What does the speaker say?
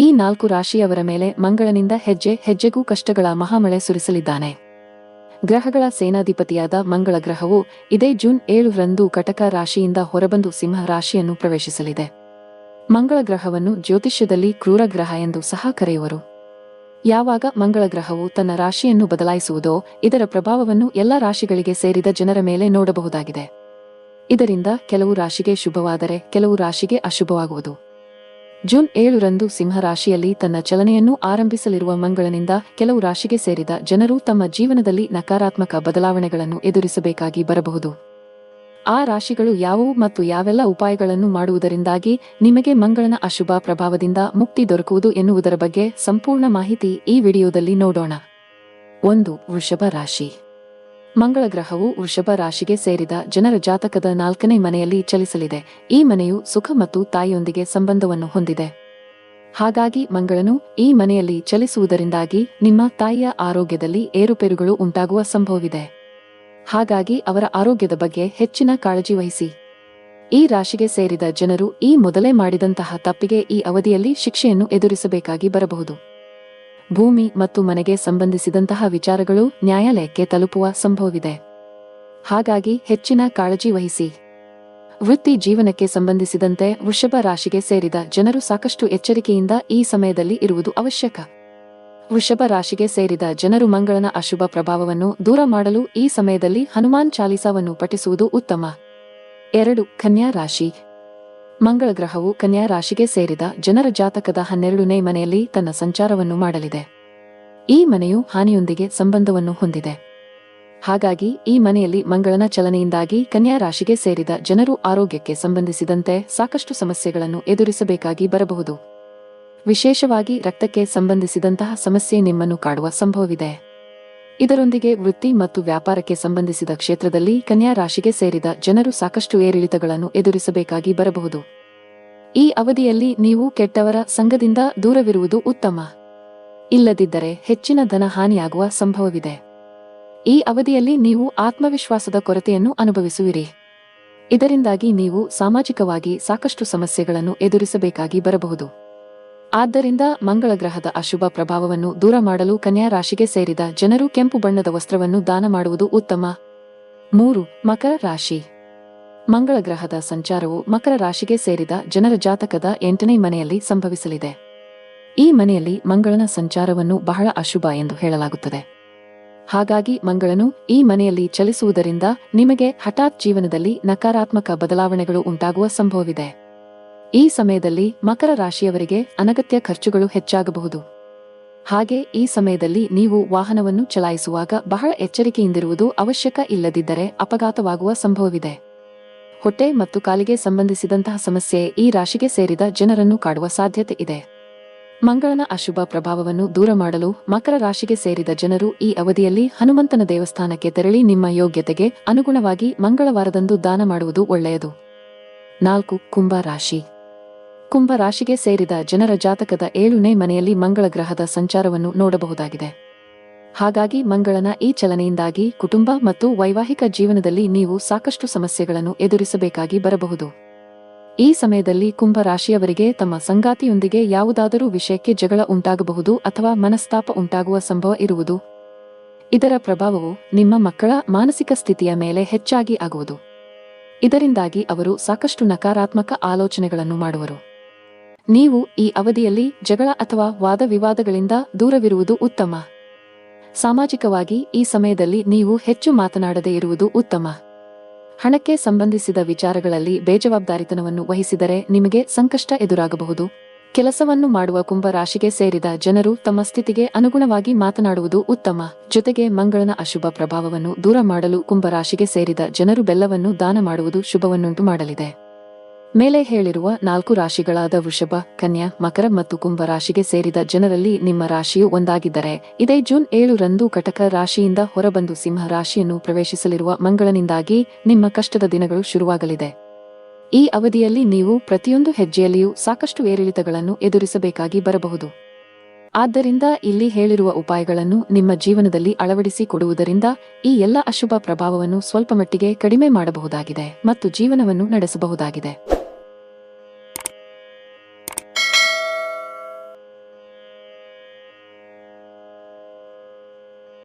ಈ ನಾಲ್ಕು ರಾಶಿಯವರ ಮೇಲೆ ಮಂಗಳನಿಂದ ಹೆಜ್ಜೆ, ಹೆಜ್ಜೆಗೂ ಕಷ್ಟಗಳ ಮಹಾಮಳೆ ಸುರಿಸಲಿದ್ದಾನೆ. ಗ್ರಹಗಳ ಸೇನಾಧಿಪತಿಯಾದ ಮಂಗಳ ಗ್ರಹವು ಇದೇ ಜೂನ್ ಏಳರಂದು ಕಟಕ ರಾಶಿಯಿಂದ ಹೊರಬಂದು ಸಿಂಹ ರಾಶಿಯನ್ನು ಪ್ರವೇಶಿಸಲಿದೆ. ಮಂಗಳ ಗ್ರಹವನ್ನು ಜ್ಯೋತಿಷ್ಯದಲ್ಲಿ ಕ್ರೂರ ಗ್ರಹ ಎಂದು ಸಹ ಕರೆಯುವರು. ಯಾವಾಗ ಮಂಗಳ ಗ್ರಹವು ತನ್ನ ರಾಶಿಯನ್ನು ಬದಲಾಯಿಸುವುದೋ ಇದರ ಪ್ರಭಾವವನ್ನು ಎಲ್ಲ ರಾಶಿಗಳಿಗೆ ಸೇರಿದ ಜನರ ಮೇಲೆ ನೋಡಬಹುದಾಗಿದೆ. ಇದರಿಂದ ಕೆಲವು ರಾಶಿಗೆ ಶುಭವಾದರೆ, ಕೆಲವು ರಾಶಿಗೆ ಅಶುಭವಾಗುವುದು. ಜೂನ್ ಏಳರಂದು ಸಿಂಹ ರಾಶಿಯಲ್ಲಿ ತನ್ನ ಚಲನೆಯನ್ನು ಆರಂಭಿಸಲಿರುವ ಮಂಗಳನಿಂದ ಕೆಲವು ರಾಶಿಗೆ ಸೇರಿದ ಜನರು ತಮ್ಮ ಜೀವನದಲ್ಲಿ ನಕಾರಾತ್ಮಕ ಬದಲಾವಣೆಗಳನ್ನು ಎದುರಿಸಬೇಕಾಗಿ ಬರಬಹುದು. ಆ ರಾಶಿಗಳು ಯಾವುವು ಮತ್ತು ಯಾವೆಲ್ಲ ಉಪಾಯಗಳನ್ನು ಮಾಡುವುದರಿಂದಾಗಿ ನಿಮಗೆ ಮಂಗಳನ ಅಶುಭ ಪ್ರಭಾವದಿಂದ ಮುಕ್ತಿ ದೊರಕುವುದು ಎನ್ನುವುದರ ಬಗ್ಗೆ ಸಂಪೂರ್ಣ ಮಾಹಿತಿ ಈ ವಿಡಿಯೋದಲ್ಲಿ ನೋಡೋಣ. ಒಂದು, ವೃಷಭ ರಾಶಿ. ಮಂಗಳ ಗ್ರಹವು ವೃಷಭ ರಾಶಿಗೆ ಸೇರಿದ ಜನರ ಜಾತಕದ ನಾಲ್ಕನೇ ಮನೆಯಲ್ಲಿ ಚಲಿಸಲಿದೆ. ಈ ಮನೆಯು ಸುಖ ಮತ್ತು ತಾಯಿಯೊಂದಿಗೆ ಸಂಬಂಧವನ್ನು ಹೊಂದಿದೆ. ಹಾಗಾಗಿ ಮಂಗಳನು ಈ ಮನೆಯಲ್ಲಿ ಚಲಿಸುವುದರಿಂದಾಗಿ ನಿಮ್ಮ ತಾಯಿಯ ಆರೋಗ್ಯದಲ್ಲಿ ಏರುಪೇರುಗಳು ಉಂಟಾಗುವ ಸಂಭವವಿದೆ. ಹಾಗಾಗಿ ಅವರ ಆರೋಗ್ಯದ ಬಗ್ಗೆ ಹೆಚ್ಚಿನ ಕಾಳಜಿ ವಹಿಸಿ. ಈ ರಾಶಿಗೆ ಸೇರಿದ ಜನರು ಈ ಮೊದಲೇ ಮಾಡಿದಂತಹ ತಪ್ಪಿಗೆ ಈ ಅವಧಿಯಲ್ಲಿ ಶಿಕ್ಷೆಯನ್ನು ಎದುರಿಸಬೇಕಾಗಿ ಬರಬಹುದು. ಭೂಮಿ ಮತ್ತು ಮನೆಗೆ ಸಂಬಂಧಿಸಿದಂತಹ ವಿಚಾರಗಳು ನ್ಯಾಯಾಲಯಕ್ಕೆ ತಲುಪುವ ಸಂಭವವಿದೆ. ಹಾಗಾಗಿ ಹೆಚ್ಚಿನ ಕಾಳಜಿ ವಹಿಸಿ. ವೃತ್ತಿ ಜೀವನಕ್ಕೆ ಸಂಬಂಧಿಸಿದಂತೆ ವೃಷಭ ರಾಶಿಗೆ ಸೇರಿದ ಜನರು ಸಾಕಷ್ಟು ಎಚ್ಚರಿಕೆಯಿಂದ ಈ ಸಮಯದಲ್ಲಿ ಇರುವುದು ಅವಶ್ಯಕ. ವೃಷಭ ರಾಶಿಗೆ ಸೇರಿದ ಜನರು ಮಂಗಳನ ಅಶುಭ ಪ್ರಭಾವವನ್ನು ದೂರ ಮಾಡಲು ಈ ಸಮಯದಲ್ಲಿ ಹನುಮಾನ್ ಚಾಲಿಸಾವನ್ನು ಪಠಿಸುವುದು ಉತ್ತಮ. ಎರಡು, ಕನ್ಯಾ ರಾಶಿ. ಮಂಗಳ ಗ್ರಹವು ಕನ್ಯಾ ರಾಶಿಗೆ ಸೇರಿದ ಜನರ ಜಾತಕದ ಹನ್ನೆರಡನೇ ಮನೆಯಲ್ಲಿ ತನ್ನ ಸಂಚಾರವನ್ನು ಮಾಡಲಿದೆ. ಈ ಮನೆಯು ಹಾನಿಯೊಂದಿಗೆ ಸಂಬಂಧವನ್ನು ಹೊಂದಿದೆ. ಹಾಗಾಗಿ ಈ ಮನೆಯಲ್ಲಿ ಮಂಗಳನ ಚಲನೆಯಿಂದಾಗಿ ಕನ್ಯಾ ರಾಶಿಗೆ ಸೇರಿದ ಜನರು ಆರೋಗ್ಯಕ್ಕೆ ಸಂಬಂಧಿಸಿದಂತೆ ಸಾಕಷ್ಟು ಸಮಸ್ಯೆಗಳನ್ನು ಎದುರಿಸಬೇಕಾಗಿ ಬರಬಹುದು. ವಿಶೇಷವಾಗಿ ರಕ್ತಕ್ಕೆ ಸಂಬಂಧಿಸಿದಂತಹ ಸಮಸ್ಯೆ ನಿಮ್ಮನ್ನು ಕಾಡುವ ಸಂಭವವಿದೆ. ಇದರೊಂದಿಗೆ ವೃತ್ತಿ ಮತ್ತು ವ್ಯಾಪಾರಕ್ಕೆ ಸಂಬಂಧಿಸಿದ ಕ್ಷೇತ್ರದಲ್ಲಿ ಕನ್ಯಾ ರಾಶಿಗೆ ಸೇರಿದ ಜನರು ಸಾಕಷ್ಟು ಏರಿಳಿತಗಳನ್ನು ಎದುರಿಸಬೇಕಾಗಿ ಬರಬಹುದು. ಈ ಅವಧಿಯಲ್ಲಿ ನೀವು ಕೆಟ್ಟವರ ಸಂಘದಿಂದ ದೂರವಿರುವುದು ಉತ್ತಮ. ಇಲ್ಲದಿದ್ದರೆ ಹೆಚ್ಚಿನ ಧನ ಹಾನಿಯಾಗುವ ಸಂಭವವಿದೆ. ಈ ಅವಧಿಯಲ್ಲಿ ನೀವು ಆತ್ಮವಿಶ್ವಾಸದ ಕೊರತೆಯನ್ನು ಅನುಭವಿಸುವಿರಿ. ಇದರಿಂದಾಗಿ ನೀವು ಸಾಮಾಜಿಕವಾಗಿ ಸಾಕಷ್ಟು ಸಮಸ್ಯೆಗಳನ್ನು ಎದುರಿಸಬೇಕಾಗಿ ಬರಬಹುದು. ಆದ್ದರಿಂದ ಮಂಗಳ ಗ್ರಹದ ಅಶುಭ ಪ್ರಭಾವವನ್ನು ದೂರ ಮಾಡಲು ಕನ್ಯಾ ರಾಶಿಗೆ ಸೇರಿದ ಜನರು ಕೆಂಪು ಬಣ್ಣದ ವಸ್ತ್ರವನ್ನು ದಾನ ಮಾಡುವುದು ಉತ್ತಮ. ಮೂರು, ಮಕರ ರಾಶಿ. ಮಂಗಳ ಗ್ರಹದ ಸಂಚಾರವು ಮಕರ ರಾಶಿಗೆ ಸೇರಿದ ಜನರ ಜಾತಕದ ಎಂಟನೇ ಮನೆಯಲ್ಲಿ ಸಂಭವಿಸಲಿದೆ. ಈ ಮನೆಯಲ್ಲಿ ಮಂಗಳನ ಸಂಚಾರವನ್ನು ಬಹಳ ಅಶುಭ ಎಂದು ಹೇಳಲಾಗುತ್ತದೆ. ಹಾಗಾಗಿ ಮಂಗಳನು ಈ ಮನೆಯಲ್ಲಿ ಚಲಿಸುವುದರಿಂದ ನಿಮಗೆ ಹಠಾತ್ ಜೀವನದಲ್ಲಿ ನಕಾರಾತ್ಮಕ ಬದಲಾವಣೆಗಳು ಉಂಟಾಗುವ ಸಂಭವವಿದೆ. ಈ ಸಮಯದಲ್ಲಿ ಮಕರ ರಾಶಿಯವರಿಗೆ ಅನಗತ್ಯ ಖರ್ಚುಗಳು ಹೆಚ್ಚಾಗಬಹುದು. ಹಾಗೆ ಈ ಸಮಯದಲ್ಲಿ ನೀವು ವಾಹನವನ್ನು ಚಲಾಯಿಸುವಾಗ ಬಹಳ ಎಚ್ಚರಿಕೆಯಿಂದಿರುವುದು ಅವಶ್ಯಕ ಇಲ್ಲದಿದ್ದರೆ ಅಪಘಾತವಾಗುವ ಸಂಭವವಿದೆ. ಹೊಟ್ಟೆ ಮತ್ತು ಕಾಲಿಗೆ ಸಂಬಂಧಿಸಿದಂತಹ ಸಮಸ್ಯೆ ಈ ರಾಶಿಗೆ ಸೇರಿದ ಜನರನ್ನು ಕಾಡುವ ಸಾಧ್ಯತೆ ಇದೆ. ಮಂಗಳನ ಅಶುಭ ಪ್ರಭಾವವನ್ನು ದೂರ ಮಾಡಲು ಮಕರ ರಾಶಿಗೆ ಸೇರಿದ ಜನರು ಈ ಅವಧಿಯಲ್ಲಿ ಹನುಮಂತನ ದೇವಸ್ಥಾನಕ್ಕೆ ತೆರಳಿ ನಿಮ್ಮ ಯೋಗ್ಯತೆಗೆ ಅನುಗುಣವಾಗಿ ಮಂಗಳವಾರದಂದು ದಾನ ಮಾಡುವುದು ಒಳ್ಳೆಯದು. ನಾಲ್ಕು ಕುಂಭ ರಾಶಿ. ಕುಂಭ ರಾಶಿಗೆ ಸೇರಿದ ಜನರ ಜಾತಕದ ಏಳುನೇ ಮನೆಯಲ್ಲಿ ಮಂಗಳ ಗ್ರಹದ ಸಂಚಾರವನ್ನು ನೋಡಬಹುದಾಗಿದೆ. ಹಾಗಾಗಿ ಮಂಗಳನ ಈ ಚಲನೆಯಿಂದಾಗಿ ಕುಟುಂಬ ಮತ್ತು ವೈವಾಹಿಕ ಜೀವನದಲ್ಲಿ ನೀವು ಸಾಕಷ್ಟು ಸಮಸ್ಯೆಗಳನ್ನು ಎದುರಿಸಬೇಕಾಗಿ ಬರಬಹುದು. ಈ ಸಮಯದಲ್ಲಿ ಕುಂಭ ರಾಶಿಯವರಿಗೆ ತಮ್ಮ ಸಂಗಾತಿಯೊಂದಿಗೆ ಯಾವುದಾದರೂ ವಿಷಯಕ್ಕೆ ಜಗಳ ಉಂಟಾಗಬಹುದು ಅಥವಾ ಮನಸ್ತಾಪ ಉಂಟಾಗುವ ಸಂಭವ ಇರುವುದು. ಇದರ ಪ್ರಭಾವವು ನಿಮ್ಮ ಮಕ್ಕಳ ಮಾನಸಿಕ ಸ್ಥಿತಿಯ ಮೇಲೆ ಹೆಚ್ಚಾಗಿ ಆಗುವುದು. ಇದರಿಂದಾಗಿ ಅವರು ಸಾಕಷ್ಟು ನಕಾರಾತ್ಮಕ ಆಲೋಚನೆಗಳನ್ನು ಮಾಡುವರು. ನೀವು ಈ ಅವಧಿಯಲ್ಲಿ ಜಗಳ ಅಥವಾ ವಾದ ವಿವಾದಗಳಿಂದ ದೂರವಿರುವುದು ಉತ್ತಮ. ಸಾಮಾಜಿಕವಾಗಿ ಈ ಸಮಯದಲ್ಲಿ ನೀವು ಹೆಚ್ಚು ಮಾತನಾಡದೇ ಇರುವುದು ಉತ್ತಮ. ಹಣಕ್ಕೆ ಸಂಬಂಧಿಸಿದ ವಿಚಾರಗಳಲ್ಲಿ ಬೇಜವಾಬ್ದಾರಿತನವನ್ನು ವಹಿಸಿದರೆ ನಿಮಗೆ ಸಂಕಷ್ಟ ಎದುರಾಗಬಹುದು. ಕೆಲಸವನ್ನು ಮಾಡುವ ಕುಂಭ ರಾಶಿಗೆ ಸೇರಿದ ಜನರು ತಮ್ಮ ಸ್ಥಿತಿಗೆ ಅನುಗುಣವಾಗಿ ಮಾತನಾಡುವುದು ಉತ್ತಮ. ಜೊತೆಗೆ ಮಂಗಳನ ಅಶುಭ ಪ್ರಭಾವವನ್ನು ದೂರ ಮಾಡಲು ಕುಂಭರಾಶಿಗೆ ಸೇರಿದ ಜನರು ಬೆಲ್ಲವನ್ನು ದಾನ ಮಾಡುವುದು ಶುಭವನ್ನುಂಟು ಮಾಡಲಿದೆ. ಮೇಲೆ ಹೇಳಿರುವ ನಾಲ್ಕು ರಾಶಿಗಳಾದ ವೃಷಭ, ಕನ್ಯಾ, ಮಕರ ಮತ್ತು ಕುಂಭ ರಾಶಿಗೆ ಸೇರಿದ ಜನರಲ್ಲಿ ನಿಮ್ಮ ರಾಶಿಯು ಒಂದಾಗಿದ್ದರೆ, ಇದೇ ಜೂನ್ ಏಳರಂದು ಕಟಕ ರಾಶಿಯಿಂದ ಹೊರಬಂದು ಸಿಂಹ ರಾಶಿಯನ್ನು ಪ್ರವೇಶಿಸಲಿರುವ ಮಂಗಳನಿಂದಾಗಿ ನಿಮ್ಮ ಕಷ್ಟದ ದಿನಗಳು ಶುರುವಾಗಲಿದೆ. ಈ ಅವಧಿಯಲ್ಲಿ ನೀವು ಪ್ರತಿಯೊಂದು ಹೆಜ್ಜೆಯಲ್ಲಿಯೂ ಸಾಕಷ್ಟು ಏರಿಳಿತಗಳನ್ನು ಎದುರಿಸಬೇಕಾಗಿ ಬರಬಹುದು. ಆದ್ದರಿಂದ ಇಲ್ಲಿ ಹೇಳಿರುವ ಉಪಾಯಗಳನ್ನು ನಿಮ್ಮ ಜೀವನದಲ್ಲಿ ಅಳವಡಿಸಿಕೊಡುವುದರಿಂದ ಈ ಎಲ್ಲ ಅಶುಭ ಪ್ರಭಾವವನ್ನು ಸ್ವಲ್ಪಮಟ್ಟಿಗೆ ಕಡಿಮೆ ಮಾಡಬಹುದಾಗಿದೆ ಮತ್ತು ಜೀವನವನ್ನು ನಡೆಸಬಹುದಾಗಿದೆ.